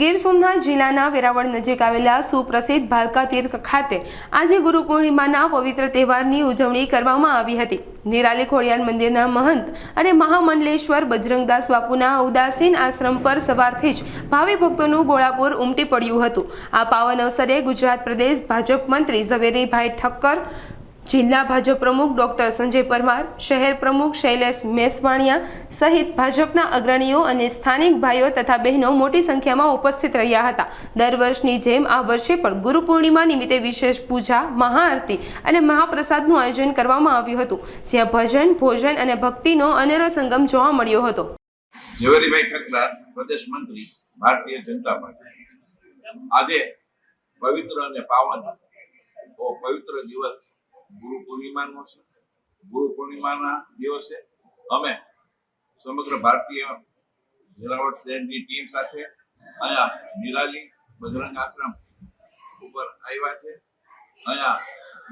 ગીર સોમનાથ જિલ્લાના વેરાવળ નજીક આવેલા સુપ્રસિદ્ધ ભાલકા તીર્થ ખાતે આજે ગુરુ પૂર્ણિમાના પવિત્ર તહેવારની ઉજવણી કરવામાં આવી હતી. નિરાલી ખોડિયાર મંદિરના મહંત અને મહામંડલેશ્વર બજરંગદાસ બાપુના ઉદાસીન આશ્રમ પર સવારથી જ ભાવિ ભક્તોનું ગોળાપુર ઉમટી પડ્યું હતું. આ પાવન અવસરે ગુજરાત પ્રદેશ ભાજપ મંત્રી ઝવેરીભાઈ ઠક્કર જિલ્લા ભાજપ પ્રમુખ ડોક્ટર સંજય પરમાર, શહેર પ્રમુખ શૈલેષ મેસવાણિયા સહિત ભાજપના અગ્રણીઓ અને સ્થાનિક ભાઈઓ તથા બહેનો મોટી સંખ્યામાં ઉપસ્થિત રહ્યા હતા. દર વર્ષની જેમ આ વર્ષે પણ ગુરુ પૂર્ણિમા નિમિત્તે વિશેષ પૂજા, મહાઆરતી અને મહાપ્રસાદનું આયોજન કરવામાં આવ્યું હતું, જ્યાં ભજન, ભોજન અને ભક્તિનો અનેરો સંગમ જોવા મળ્યો હતો. ઝવેરીભાઈ ઠકરાર પ્રદેશ મંત્રી, ભારતીય જનતા પાર્ટી. આજે પવિત્ર અને પાવન પવિત્ર દિવસ ગુરુ પૂર્ણિમાનો છે. ગુરુ પૂર્ણિમાના દિવસે અમે સમગ્ર ભારતીય વેરાવળ શહેરની ટીમ સાથે અહીંયા નિરાલી બજરંગ આશ્રમ ઉપર આવ્યા છે. અહીંયા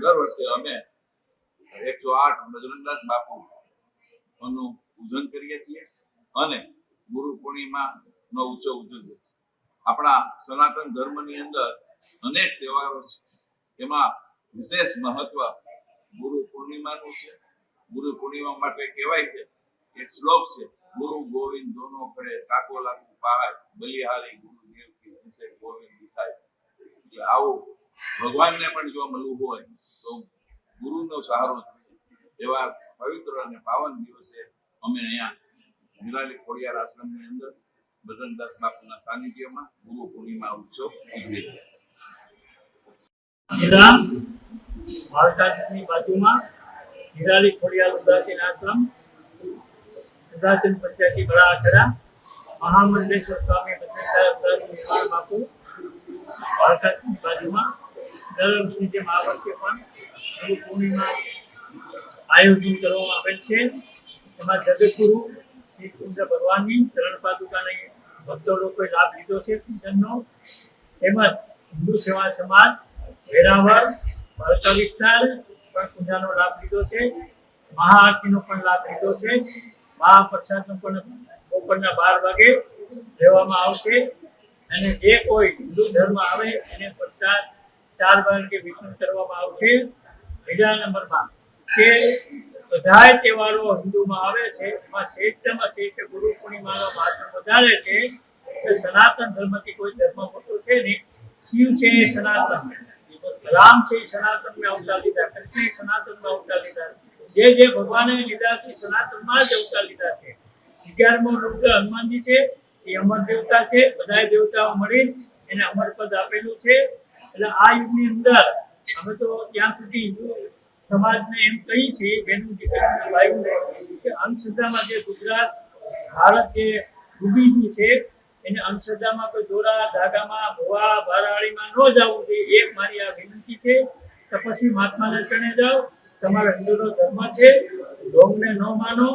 દર વર્ષે અમે એકસો આઠ બજરંગદાસ બાપુ નું પૂજન કરીએ છીએ અને ગુરુ પૂર્ણિમા નો ઉત્સવ ઉજવીએ છીએ. આપણા સનાતન ધર્મની અંદર અનેક તહેવારો છે. એમાં વિશેષ મહત્વ ગુરુ પૂર્ણિમાનું છે. ગુરુ પૂર્ણિમા માટે કહેવાય છે એક શ્લોક છે, ગુરુ ગોવિંદ દોનો ખડે કાકો લાગુ પહાડ બલિહારી ગુરુ દેવ કી વિશે ગોવિંદ દેખાય. એટલે આવું ભગવાનને પણ જો મળવું હોય, તો ગુરુનો સહારો એવા પવિત્ર અને પાવન દિવસે અમે અહીંયા નિરાલી ખોડિયાર આશ્રમની અંદર બજરંગદાસ બાપુના સાનિધ્યમાં ગુરુ પૂર્ણિમા ઉત્સવ ઉજવી રહ્યા છીએ બાજુમાં હિરાલી ખોડિયાલ ઉદાસીન આશ્રમ ઉદાસીન પંચાયતી બળાખડા મહામંડલેશ્વર સ્વામી નિર્માણ બાપુ માળકાની બાજુમાં દર વર્ષની આ વર્ષે પણ ગુરુ પૂર્ણિમા આયોજન કરવામાં આવેલ છે. એમાં જગતગુરુ શ્રી ચંદ્ર ભગવાનની ચરણ પાદુકાની ભક્તો લોકોએ લાભ લીધો છે. પૂજનનો તેમજ હિન્દુ સેવા સમાજ, વેરાવળ ભારતા વિસ્તાર પણ પૂજાનો લાભ લીધો છે. મહાઆરતીનો પણ લાભ લીધો છે. મહાપ્રસાદનો પણ બપોરના બાર વાગે લેવામાં આવશે. અને જે કોઈ હિન્દુ ધર્મ આવે, એને પ્રસાદ ચાર વાગે વિતરણ કરવામાં આવશે. બીજા નંબરમાં કે બધા તહેવારો હિન્દુમાં આવે છે, એમાં શ્રેષ્ઠમાં શ્રેષ્ઠ ગુરુ પૂર્ણિમાનો વધારે છે. સનાતન ધર્મથી કોઈ ધર્મ મોટો છે નહીં, શિવ છે સનાતન. રામ છે સનાતન સનાતનમાં અવતાર લીધા કૃષ્ણ સનાતનમાં અવતાર લીધા. જે જે ભગવાન લીધા છે, સનાતનમાં જ અવતાર લીધા છે. અગિયારમો રુદ્ર હનુમાનજી છે, એ અમર દેવતા છે બધા દેવતાઓ મળી એને અમર પદ આપેલું છે. એટલે આ યુગની અંદર અમે તો ત્યાં સુધી હિન્દુ સમાજ ને એમ કહી છે બેનું દીકરાને ભાઈઓને, કે અંધશ્રદ્ધામાં જે ગુજરાત, ભારત જે ડૂબી ગયું છે, એને અંધશ્રદ્ધામાં કોઈ દોરા, ધાગામાં ભુવા ભારાળીમાં ન જવું. તપસ્વી મહાત્માને ચણે જાઓ. તમારા હિન્દુનો ધર્મ છે ઢોંગને ન માનો.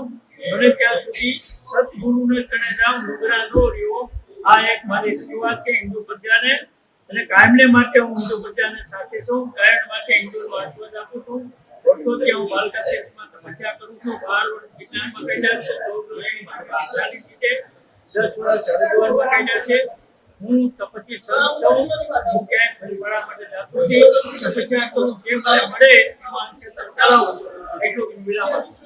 બને ત્યાં સુધી સદગુરુને ચણે જાઓ. લુગડા ન રહ્યો આ એક મારી રજૂઆત છે હિન્દુ પ્રજાને. અને કાયમને માટે હું હિન્દુ પ્રજાને સાથે છું. કાયમ માટે હિન્દુનો આશીર્વાદ આપું છું. વર્ષોથી હું બાલકા ક્ષેત્રમાં તપસ્યા કરું છું. બાર વર્ષ વિજ્ઞાનમાં કાઢ્યા છે. ચૌદ વર્ષની છે દસ વર્ષ હરિદ્વારમાં કાઢ્યા છે. હું તપસ્વી સંત છું હું ક્યાંય ફરીવાળા માટે જાતો નથી. તપસ્યા કરું જે મને મળે એમાં ચલાવું એટલું વિરામ.